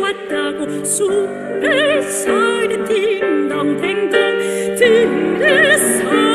왔다고 숲에 살이 딩동댕동 들에서